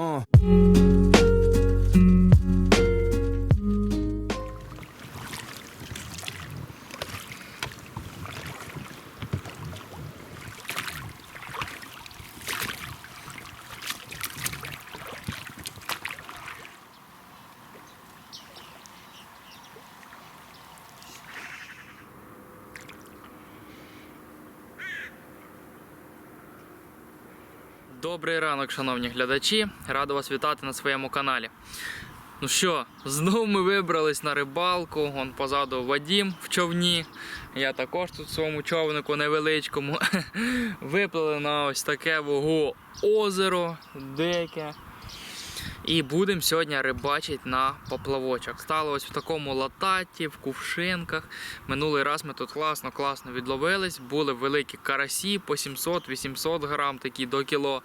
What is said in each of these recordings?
Uh. Ранок, шановні глядачі. Радо вас вітати на своєму каналі. Ну що, знову ми вибрались на рибалку. Вон позаду Вадім в човні. Я також тут в своєму човнику невеличкому. Виплили на ось таке вого озеро дике. І будемо сьогодні рибачити на поплавочок. Стало ось в такому лататі, в кувшинках. Минулий раз ми тут класно, класно відловились. Були великі карасі по 700-800 грам, такі до кіло.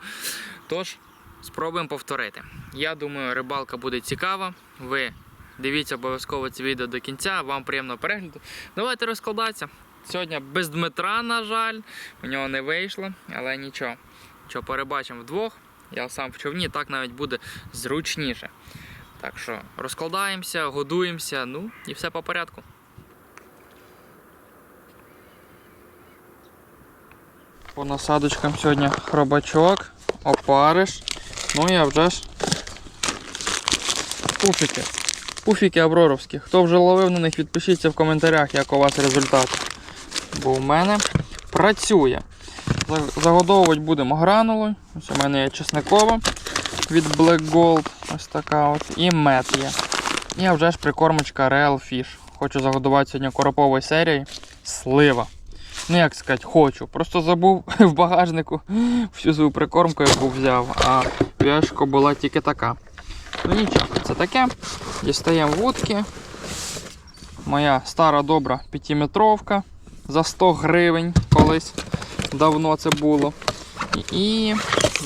Тож, спробуємо повторити. Я думаю, рибалка буде цікава. Ви дивіться обов'язково це відео до кінця, вам приємного перегляду. Давайте розкладатися. Сьогодні без Дмитра, на жаль, у нього не вийшло, але нічого. Що перебачимо вдвох. Я сам в човні, так навіть буде зручніше. Так що розкладаємося, годуємося, ну і все по порядку. По насадочкам сьогодні хробачок, опариш. Ну і а вже ж пуфіки. Пуфіки авроровські. Хто вже ловив на них, відпишіться в коментарях, як у вас результат. Бо у мене працює. За- Загодовувати будемо гранулою. Ось у мене є чесникова від Black Gold. Ось така от. І мед є. І вже ж прикормочка Real Fish. Хочу загодувати сьогодні коропової серії. Слива. Ну як сказати, хочу. Просто забув в багажнику всю свою прикормку, яку взяв, а пляшка була тільки така. Ну нічого, це таке. Дістаємо вудки. Моя стара добра п'ятиметровка за 100 гривень колись. Давно це було. І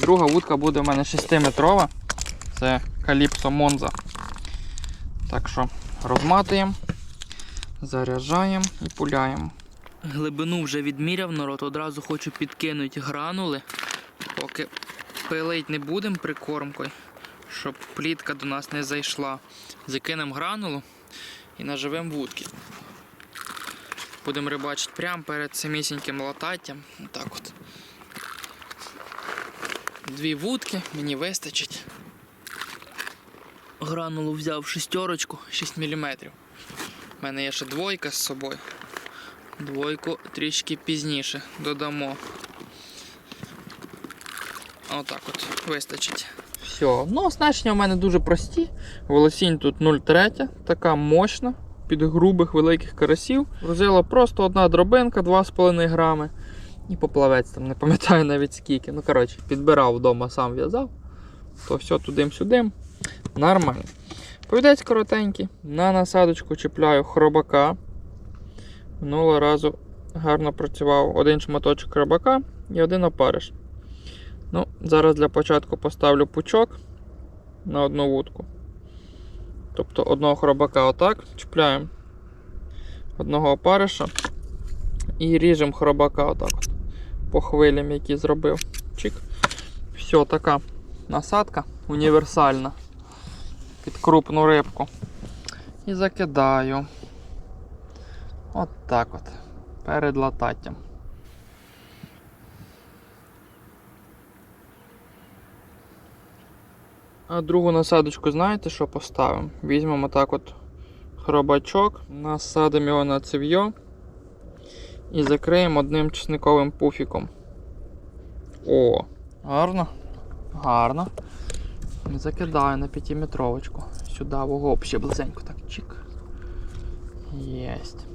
друга вудка буде в мене 6-метрова. Це Calypso Monza. Так що розматуємо, заряджаємо і пуляємо. Глибину вже відміряв народ, одразу хочу підкинути гранули, поки пилить не будемо прикормкою, щоб плітка до нас не зайшла. Закинемо гранулу і наживемо вудки. Будемо рибачити прямо перед самісіньким лататтям. Отак от. Дві вудки, мені вистачить. Гранулу взяв шістерочку, 6 мм. У мене є ще двойка з собою. Двойку трішки пізніше додамо. Отак от вистачить. Все, ну оснащення в мене дуже прості. Волосінь тут 0,3, така мощна, під грубих великих карасів. Грузила просто одна дробинка 2,5 грами. І поплавець там, не пам'ятаю навіть скільки. Ну, коротше, підбирав вдома, сам в'язав. То все тудим-сюдим. Нормально. Повідець коротенький. На насадочку чіпляю хробака. Минулого разу гарно працював один шматочок хробака і один опариш. Ну, Зараз для початку поставлю пучок на одну вудку. Тобто одного хробака отак чіпляємо одного опариша і ріжемо хробака отак от, по хвилям, які зробив. Чик. Все, така насадка універсальна під крупну рибку. І закидаю. От так от. Перед лататтям. А другу насадочку знаєте, що поставимо? Візьмемо так от хробачок, насадимо його на цев'йо і закриємо одним чесниковим пуфіком. О, гарно, гарно. Закидаю на 5-метровочку. Сюди вого ще близенько так чик. Єсть.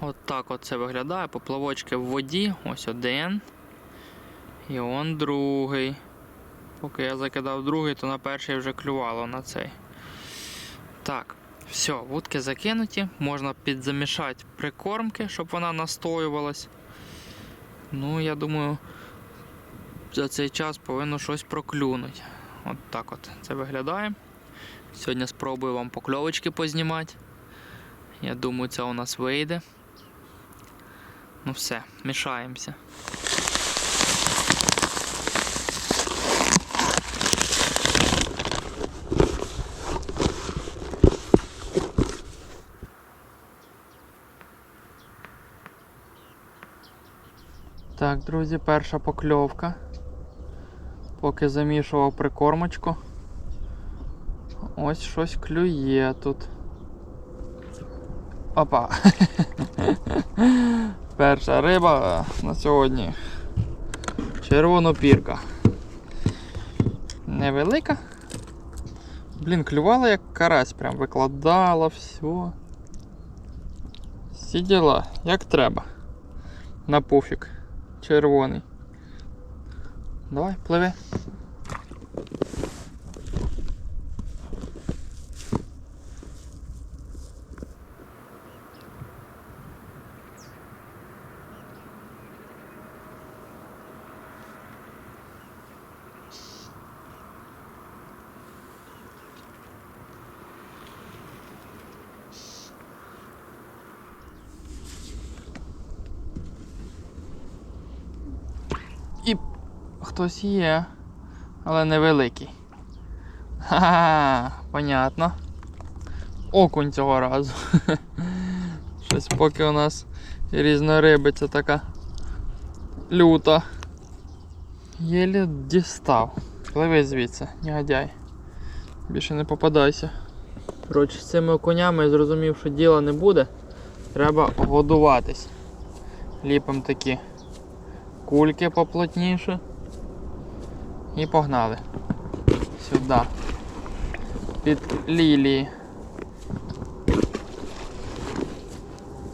От так от це виглядає. Поплавочки в воді. Ось один. І он другий. Поки я закидав другий, то на перший вже клювало на цей. Так, все, вудки закинуті. Можна підзамішати прикормки, щоб вона настоювалась. Ну, я думаю, за цей час повинно щось проклюнути. От так от це виглядає. Сьогодні спробую вам покльовочки познімати. Я думаю, це у нас вийде. Ну все, мішаємося. Так, друзі, перша покльовка. Поки замішував прикормочку. Ось щось клює тут. Опа. Перша риба на сьогодні. Червонопірка. Невелика. Блін, клювала як карась, прям викладала все. Всі діла, як треба. На пуфік. Червоний. Давай, пливи. І хтось є, але невеликий. Ха-ха, понятно. Окунь цього разу. Щось поки у нас різнорибиця така люта. Єлі дістав. Пливи звідси, негодяй. Більше не попадайся. Коротше, з цими окунями я зрозумів, що діла не буде. Треба годуватись. Ліпимо такі кульки поплотніше. І погнали. Сюди. Під лілії.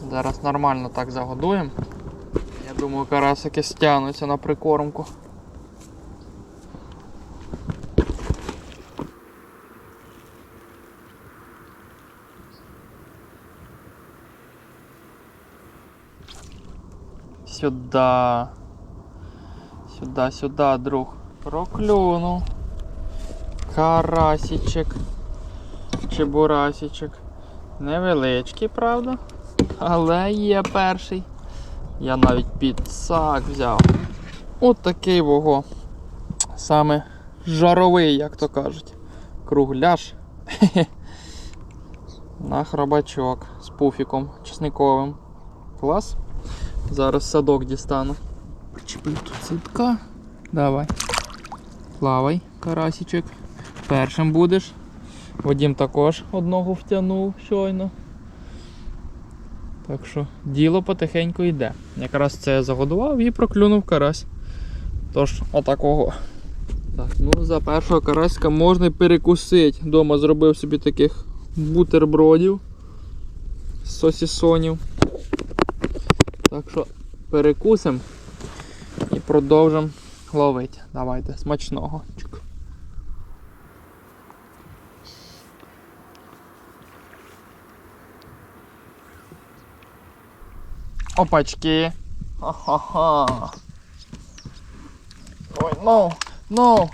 Зараз нормально так загодуємо. Я думаю, карасики стягнуться на прикормку. Сюда. Сюда, сюда, друг. Проклюнув. Карасічек. Чебурасічек. Невеличкий, правда? Але є перший. Я навіть підсак взяв. От такий вого. Саме жаровий, як то кажуть. Кругляш. На хробачок з пуфіком чесниковим. Клас. Зараз садок дістану. Причеплю тут сітка. Давай. Плавай, карасічок. Першим будеш. Вадім також одного втягнув щойно. Так що діло потихеньку йде. Якраз це загодував і проклюнув карась. Тож, отакого. Так, ну за першого караська можна перекусити. Дома зробив собі таких бутербродів з сосісонів. Так що перекусимо і продовжимо ловити. Давайте, смачного. Опачки. Ха-ха-ха. Ой, ну, ну.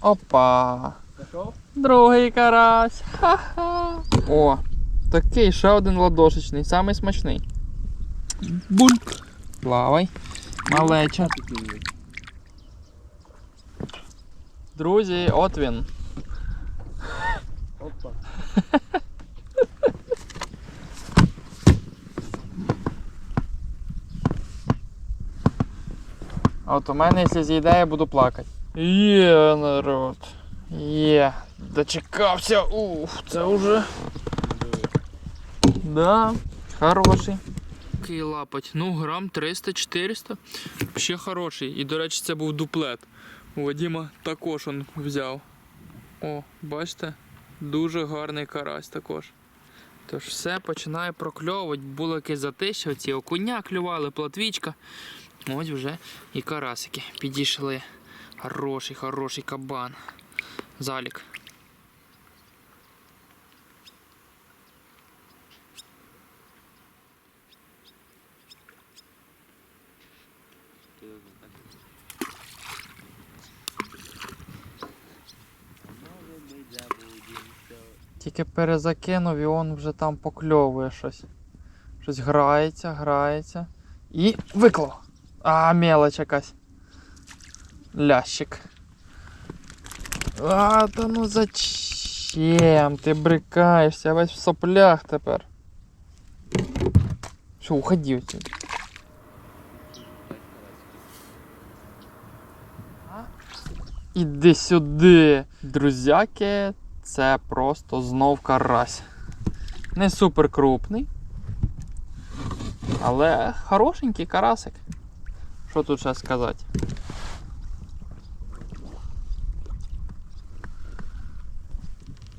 Опа. Другий карась. Ха-ха. О, такий ще один ладошечний, самий смачний. Бульк. Плавай. Малеча. Друзі, от він. Опа. А от у мене, якщо зійде, я буду плакати. Є, народ. Є. Дочекався. Уф, це вже. Да, хороший. Такий лапать. Ну, грам 300-400. Ще хороший. І, до речі, це був дуплет. У Вадима також он взяв. О, бачите? Дуже гарний карась також. Тож все починає прокльовувати. Було якесь затище, оці окуня клювали, платвічка. Ось вже і карасики підійшли. Хороший, хороший кабан. Залік. тільки перезакинув і він вже там покльовує щось. Щось грається, грається. І виклав. А, мелоч якась. Лящик. А, та ну зачем? Ти брикаєшся, я весь в соплях тепер. Що, уходи отсюда. Іди сюди, друзяки це просто знов карась. Не супер крупний. Але хорошенький карасик. Що тут ще сказати?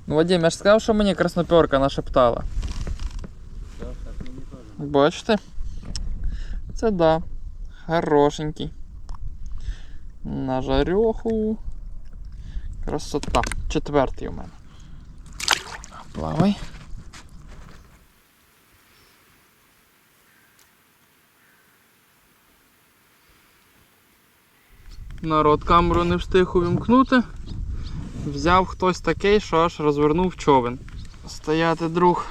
Ну, Вадим, я ж сказав, що мені красноперка нашептала. Бачите? Це да. Хорошенький. На жарьоху. Красота. Четвертий у мене. Плавай. Народ камеру не встиг увімкнути. Взяв хтось такий, що аж розвернув човен. Стояти, друг.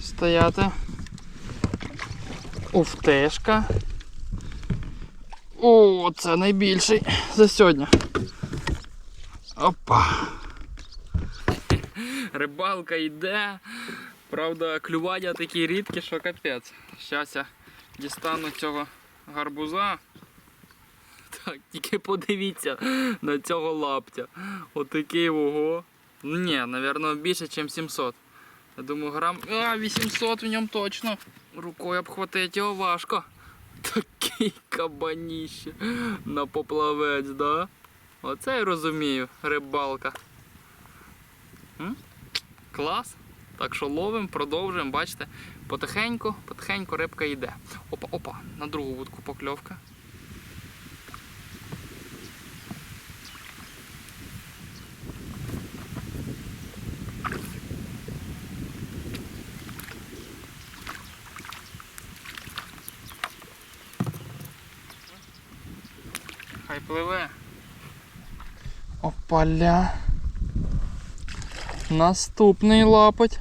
Стояти. Уфтешка. О, це найбільший за сьогодні. Опа. Рибалка йде. Правда, клювання такі рідкі, що капець. Щас я дістану цього гарбуза. Так, тільки подивіться на цього лаптя. Отакий ого. Ні, напевно, більше, ніж 700. Я думаю, грам. А, 800 в ньому точно. Рукою обхватити його важко. Такий кабаніще на поплавець, да? Оце я розумію, рибалка. М? Клас. Так що ловимо, продовжуємо, бачите, потихеньку, потихеньку рибка йде. Опа, опа, на другу вудку покльовка. Хай пливе. Опаля. Наступний лапоть.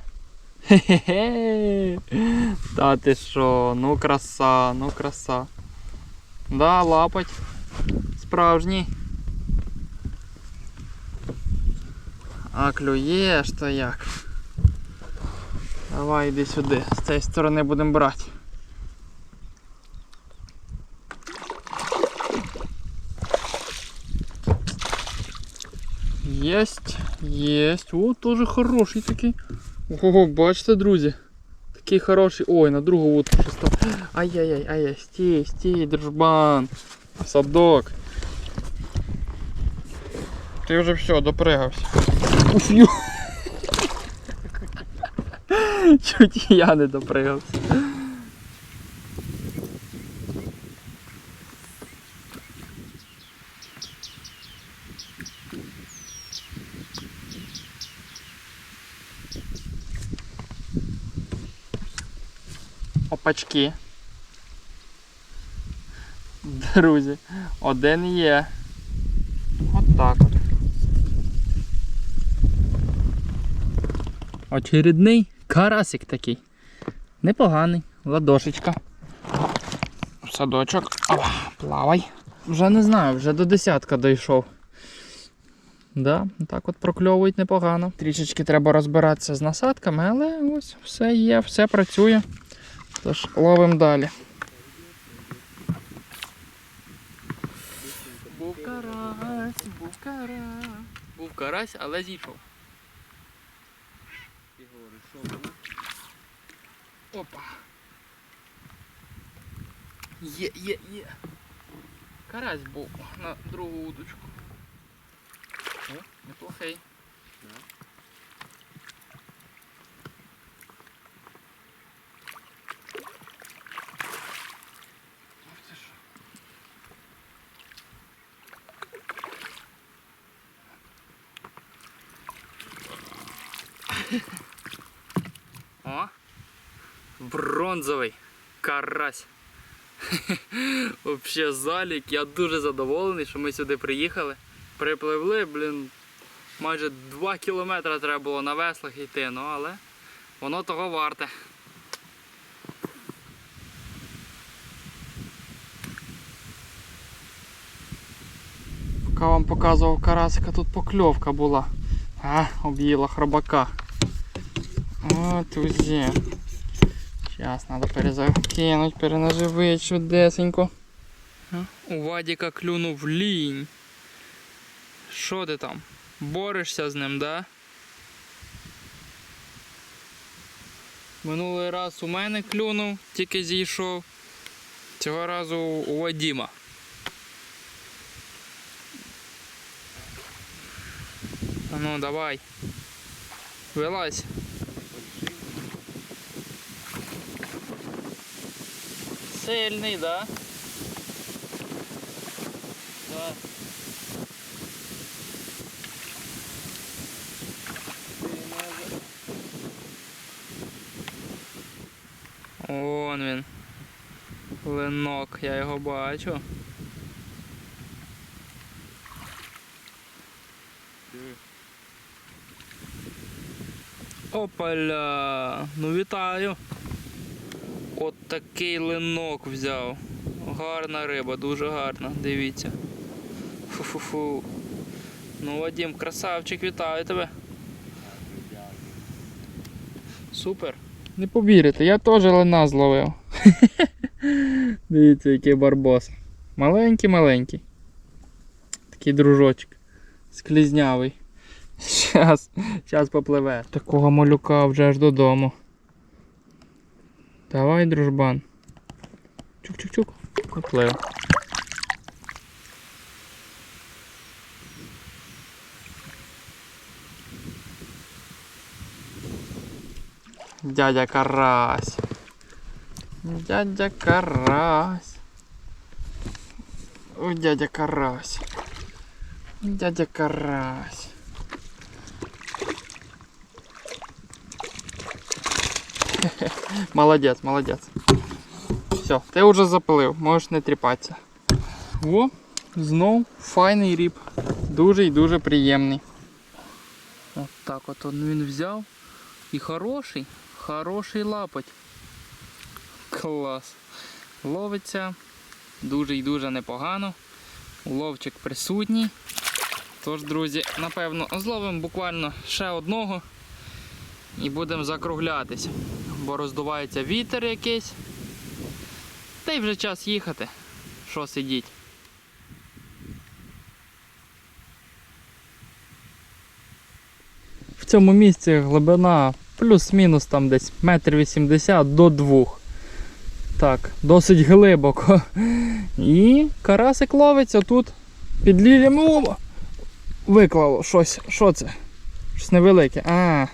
Хе-хе-хе. Та ти що, ну краса, ну краса. Да, лапоть. Справжній. А клюєш то як? Давай йди сюди. З цієї сторони будемо брати. Єсть, єсть. О, теж хороший такий. Ого, бачите, друзі. Такий хороший. Ой, на другу вудку щось там. Ай-яй-яй, ай-яй, стій, стій, дружбан. Садок. Ти вже все, допригався. Уф, ю. Чуть я не допригався. Опачки. Друзі, один є. От так от. Очередний карасик такий. Непоганий, ладошечка. Садочок. Опа, плавай. Вже не знаю, вже до десятка дійшов. Да, так от прокльовують непогано. Трішечки треба розбиратися з насадками, але ось все є, все працює. Тож ловимо далі. Був карась, був карась. Був карась, але зійшов. Опа. Є, є, є. Карась був на другу удочку. О, неплохий. Бронзовий карась. Вообще залік. Я дуже задоволений, що ми сюди приїхали. Припливли, блін, майже 2 кілометри треба було на веслах йти, ну але воно того варте. Поки вам показував карасика, тут покльовка була. А, об'їла хробака. От узі. Зараз треба перезакинути, перенаживити чудесенько. У Вадіка клюнув лінь. Що ти там? Борешся з ним, да? Минулий раз у мене клюнув, тільки зійшов. Цього разу у Вадіма. Ну давай. Вилазь. Сильний, да? Да. Вон він. Ленок, я його бачу. Опаля! Ну вітаю! Такий ленок взяв. Гарна риба, дуже гарна, дивіться. Фу-фу-фу. Ну, Вадим, красавчик, вітаю тебе. Супер. Не повірите, я теж лина зловив. Дивіться, який барбос. Маленький-маленький. Такий дружочок. Склізнявий. Щас, щас попливе. Такого малюка вже аж додому. Давай, дружбан. Чук-чук-чук. Поплив. Дядя Карась. Дядя Карась. Ой, дядя Карась. Дядя Карась. Молодець, молодець. Все, ти вже заплив, можеш не тріпатися. О, знов файний ріб. Дуже і дуже приємний. От так от він взяв. І хороший, хороший лапоть. Клас. Ловиться дуже і дуже непогано. Уловчик присутній. Тож, друзі, напевно, зловимо буквально ще одного і будемо закруглятися. Бо роздувається вітер якийсь. Та й вже час їхати. Що сидіть? В цьому місці глибина плюс-мінус там десь метр вісімдесят до двох. Так, досить глибоко. І карасик ловиться тут під лілям. О! Виклало щось. Що це? Щось невелике. А,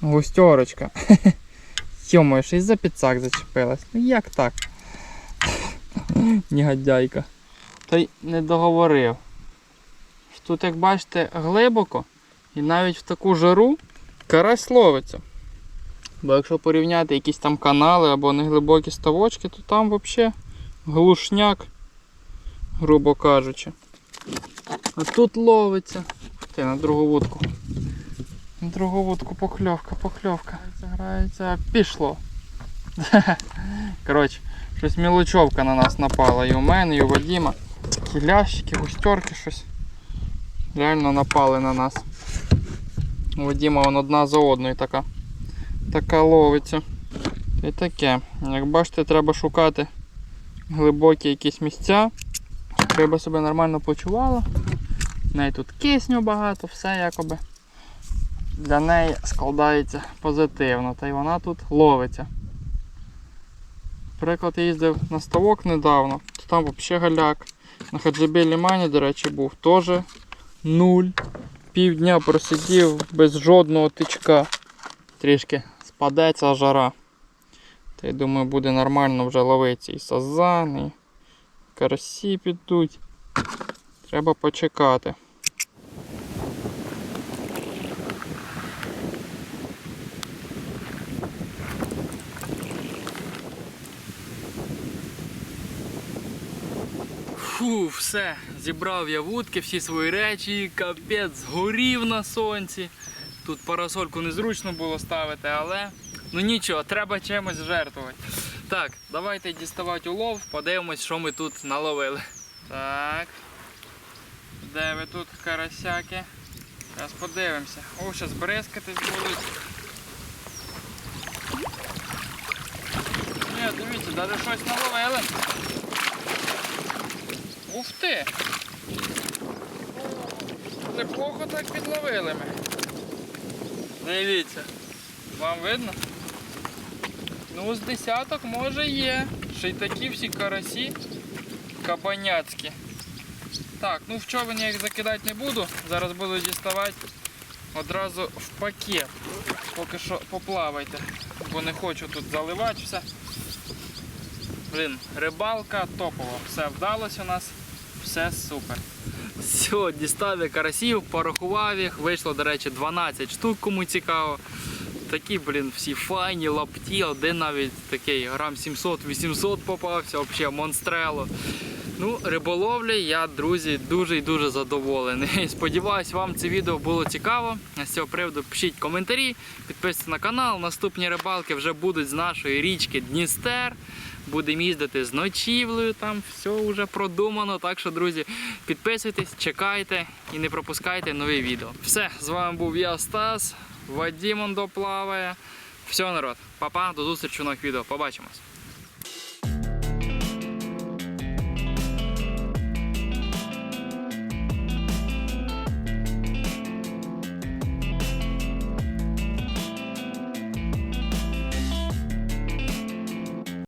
густерочка. Йомою, ще й за підсак зачепилась. Ну як так? Негодяйка. Й не договорив. Тут, як бачите, глибоко і навіть в таку жару карась ловиться. Бо якщо порівняти якісь там канали або неглибокі ставочки, то там взагалі глушняк, грубо кажучи. А тут ловиться. Ти на другу вудку. Другу вудку покльовка, покльовка. Заграється, пішло. Коротше, щось мілочовка на нас напала. І у мене, і у Вадіма. Такі лящики, густерки щось. Реально напали на нас. У Вадіма вон одна за одною така. Така ловиться. І таке. Як бачите, треба шукати глибокі якісь місця. щоб Риба себе нормально почувала. В неї тут кисню багато, все якоби для неї складається позитивно. Та й вона тут ловиться. Наприклад, я їздив на ставок недавно, то там взагалі галяк. На хаджибі лімані, до речі, був теж нуль. Півдня просидів без жодного тичка. Трішки спадеться жара. Та я думаю, буде нормально вже ловитися і сазан, і карасі підуть. Треба почекати. Фу, все, зібрав я вудки, всі свої речі, капець, згорів на сонці. Тут парасольку незручно було ставити, але ну нічого, треба чимось жертвувати. Так, давайте діставати улов, подивимось, що ми тут наловили. Так. Де ви тут карасяки? Зараз подивимося. О, зараз бризкатись будуть. Ні, дивіться, навіть щось наловили. Ух ти! Неплохо так підловили ми. Дивіться. Вам видно? Ну, з десяток може є. Ще й такі всі карасі кабаняцькі. Так, ну в човен я їх закидати не буду. Зараз буду діставати одразу в пакет. Поки що поплавайте, бо не хочу тут заливати все. Блін, рибалка топова. Все вдалося у нас, все супер. Все, дістав я карасів, порахував їх. Вийшло, до речі, 12 штук, кому цікаво. Такі, блін, всі файні, лапті, один навіть такий грам 700-800 попався, взагалі монстрело. Ну, риболовлі я, друзі, дуже і дуже задоволений. Сподіваюсь, вам це відео було цікаво. З цього приводу пишіть коментарі, підписуйтесь на канал. Наступні рибалки вже будуть з нашої річки Дністер. Будемо їздити з ночівлею, там все вже продумано. Так що, друзі, підписуйтесь, чекайте і не пропускайте нові відео. Все, з вами був я, Стас, Вадим он доплаває. Все, народ, па-па, до зустрічі в нових відео. Побачимось.